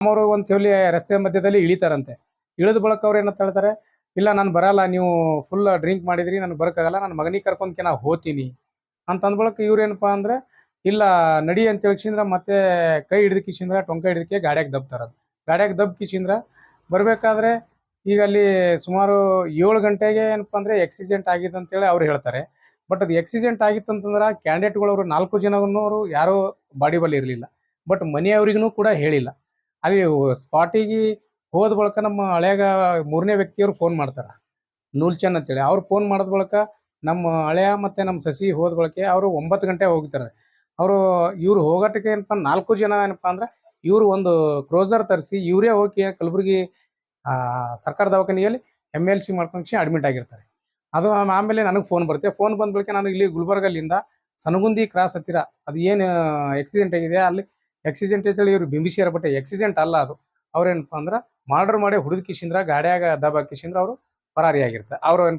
ಅವರು ಅಂತ ಹೇಳಿ ರಸ್ತೆ ಮಧ್ಯದಲ್ಲಿ ಇಳಿತಾರಂತೆ. ಇಳಿದ ಬಳಕ ಅವ್ರು ಏನಂತ ಹೇಳ್ತಾರೆ, ಇಲ್ಲ, ನಾನು ಬರಲ್ಲ, ನೀವು ಫುಲ್ ಡ್ರಿಂಕ್ ಮಾಡಿದ್ರಿ, ನನಗೆ ಬರೋಕ್ಕಾಗಲ್ಲ ನನ್ನ ಮಗನಿಗೆ ಕರ್ಕೊಂಡ್ಕೆ ನಾ ಹೋತೀನಿ. ಅಂತ ಅಂದ ಬಳಕ ಇವ್ರು ಏನಪ್ಪಾ ಅಂದ್ರೆ, ಇಲ್ಲ, ನಡಿ ಅಂತ ಹೇಳ್ಕಿಂದ್ರ ಮತ್ತೆ ಕೈ ಹಿಡಿದ ಕಿಶಿಂದ್ರ ಟೊಂಕ ಹಿಡಿದಕ್ಕೆ ಗಾಡ್ಯಾಗ ದಬ್ತಾರ ಗಾಡ್ಯಾಗ ದಬ್ ಕಿಶಿಂದ್ರ ಬರಬೇಕಾದ್ರೆ ಈಗ ಅಲ್ಲಿ ಸುಮಾರು ಏಳು ಗಂಟೆಗೆ ಏನಪ್ಪಾ ಅಂದ್ರೆ ಎಕ್ಸಿಡೆಂಟ್ ಆಗಿದೆ ಅಂತೇಳಿ ಅವ್ರು ಹೇಳ್ತಾರೆ. ಬಟ್ ಅದು ಎಕ್ಸಿಡೆಂಟ್ ಆಗಿತ್ತು ಅಂತಂದ್ರೆ ಕ್ಯಾಂಡಿಡೇಟ್ಗಳವರು ನಾಲ್ಕು ಜನವನ್ನು ಅವರು ಯಾರೋ ಬಾಡಿ ಬಲ್ಲಿ ಇರಲಿಲ್ಲ. ಬಟ್ ಮನೆಯವ್ರಿಗೂ ಕೂಡ ಹೇಳಿಲ್ಲ. ಅಲ್ಲಿ ಸ್ಪಾಟಿಗೆ ಹೋದ ಬಳಿಕ ನಮ್ಮ ಹಳೆಯಾಗ ಮೂರನೇ ವ್ಯಕ್ತಿಯವ್ರು ಫೋನ್ ಮಾಡ್ತಾರೆ. ನೂಲ್ಚನ್ ಅಂತೇಳಿ. ಅವ್ರು ಫೋನ್ ಮಾಡಿದ ಬಳಿಕ ನಮ್ಮ ಹಳೆಯ ಮತ್ತೆ ನಮ್ಮ ಸಸಿ ಹೋದ ಬಳಕೆ ಅವರು ಒಂಬತ್ತು ಗಂಟೆ ಹೋಗ್ತಾರೆ. ಅವರು ಇವ್ರು ಹೋಗೋಟಕ್ಕೆ ಏನಪ್ಪ ನಾಲ್ಕು ಜನ ಏನಪ್ಪಾ ಅಂದ್ರೆ ಇವರು ಒಂದು ಕ್ರೋಸರ್ ತರಿಸಿ ಇವರೇ ಹೋಗಿ ಕಲಬುರಗಿ ಸರ್ಕಾರ ದವಾಖಾನೆಯಲ್ಲಿ ಎಂ ಎಲ್ ಸಿ ಮಾಡ್ಕೊಂಡು ಅಡ್ಮಿಟ್ ಆಗಿರ್ತಾರೆ. ಅದು ಆಮೇಲೆ ನನಗೆ ಫೋನ್ ಬರುತ್ತೆ. ಫೋನ್ ಬಂದ ಬಳಿಕ ನಾನು ಇಲ್ಲಿ ಗುಲ್ಬರ್ಗಲ್ಲಿಂದ ಸನಗುಂದಿ ಕ್ರಾಸ್ ಹತ್ತಿರ ಅದು ಏನು ಆಕ್ಸಿಡೆಂಟ್ ಆಗಿದೆ ಅಲ್ಲಿ ಆಕ್ಸಿಡೆಂಟ್ ಅಂತೇಳಿ ಇವ್ರು ಬಿಂಬಿಸಿಯಾರ ಬಟ್ ಆಕ್ಸಿಡೆಂಟ್ ಅಲ್ಲ ಅದು. ಅವ್ರೇನಪ್ಪ ಅಂದ್ರೆ, ಮರ್ಡರ್ ಮಾಡಿ ಹುಡುದ್ ಕಿಶಿಂದ್ರ, ಗಾಡ್ಯಾಗ ದಬ ಕಿಶಿಂದ್ರ ಅವರು ಪರಾರಿಯಾಗಿರ್ತಾರೆ. ಅವ್ರು ಏನಪ್ಪ